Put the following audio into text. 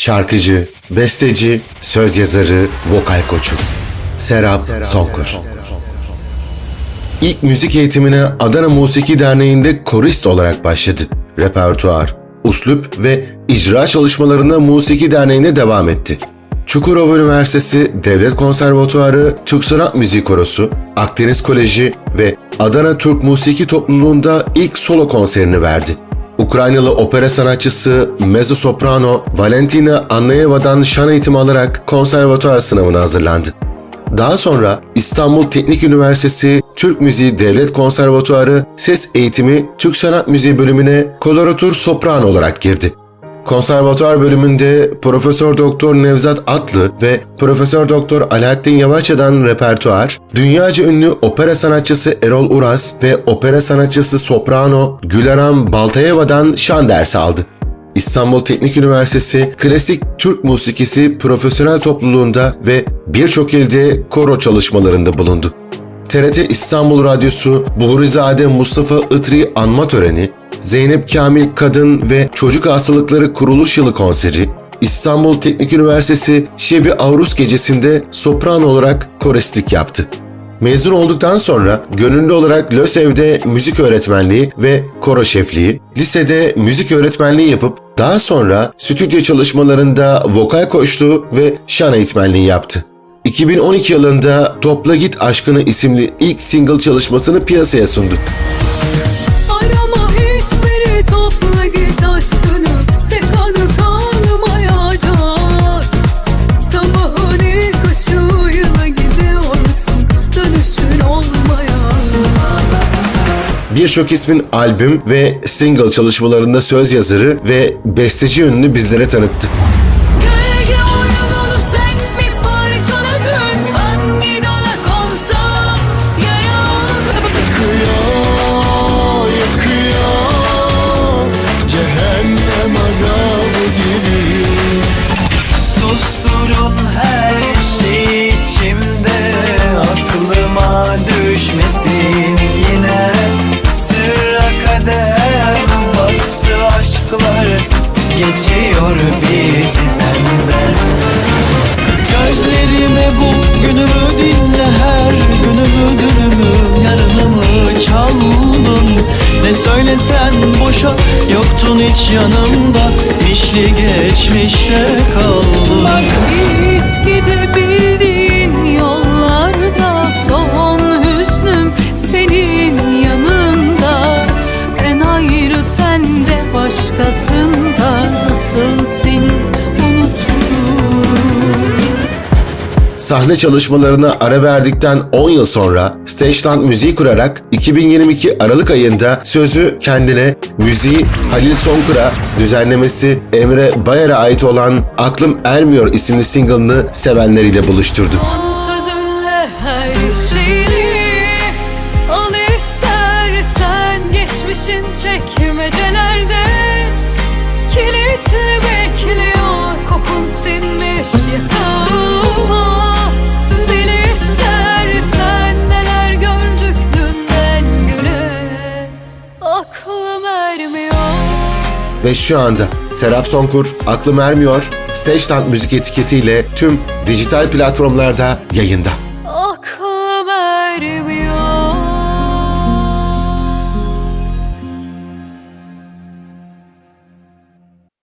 Şarkıcı, besteci, söz yazarı, vokal koçu. Serap Sonkur. İlk müzik eğitimine Adana Musiki Derneği'nde korist olarak başladı. Repertuar, uslup ve icra çalışmalarına Musiki Derneği'ne devam etti. Çukurova Üniversitesi Devlet Konservatuarı Türk Sanat Müziği Korosu, Akdeniz Koleji ve Adana Türk Musiki Topluluğu'nda ilk solo konserini verdi. Ukraynalı opera sanatçısı mezzo soprano Valentina Annayeva'dan şan eğitimi alarak konservatuar sınavına hazırlandı. Daha sonra İstanbul Teknik Üniversitesi Türk Müziği Devlet Konservatuarı Ses Eğitimi Türk Sanat Müziği bölümüne koloratur soprano olarak girdi. Konservatuar bölümünde Profesör Doktor Nevzat Atlı ve Profesör Doktor Alaaddin Yavaşça'dan repertuar, dünyaca ünlü opera sanatçısı Erol Uras ve opera sanatçısı soprano Gülaram Baltayeva'dan şan dersi aldı. İstanbul Teknik Üniversitesi Klasik Türk Musikisi Profesyonel Topluluğunda ve birçok ilde koro çalışmalarında bulundu. TRT İstanbul Radyosu Buhurizade Mustafa Itri Anma Töreni, Zeynep Kamil Kadın ve Çocuk Hastalıkları Kuruluş Yılı Konseri, İstanbul Teknik Üniversitesi Şebi Avrus Gecesi'nde sopran olarak koristlik yaptı. Mezun olduktan sonra gönüllü olarak LÖSEV'de müzik öğretmenliği ve koro şefliği, lisede müzik öğretmenliği yapıp daha sonra stüdyo çalışmalarında vokal koçluğu ve şan eğitmenliği yaptı. 2012 yılında Topla Git Aşkını isimli ilk single çalışmasını piyasaya sundu. Birçok ismin albüm ve single çalışmalarında söz yazarı ve besteci yönünü bizlere tanıttı. Gölge Geçiyor bizden de Gözlerime bu günümü dinle her günümü dünümü yarınımı çaldın? Ne söylesen boşa yoktun hiç yanımda Mişli geçmişte kaldın. Bak git Sahne çalışmalarına ara verdikten 10 yıl sonra Stageland müziği kurarak 2022 Aralık ayında sözü kendine, müziği Halil Sonkur'a, düzenlemesi Emre Bayar'a ait olan Aklım Ermiyor isimli single'ını sevenleriyle buluşturdu. Son sözünle her Ve şu anda Serap Sonkur, Aklım Ermiyor, Stageland müzik etiketiyle tüm dijital platformlarda yayında. Aklım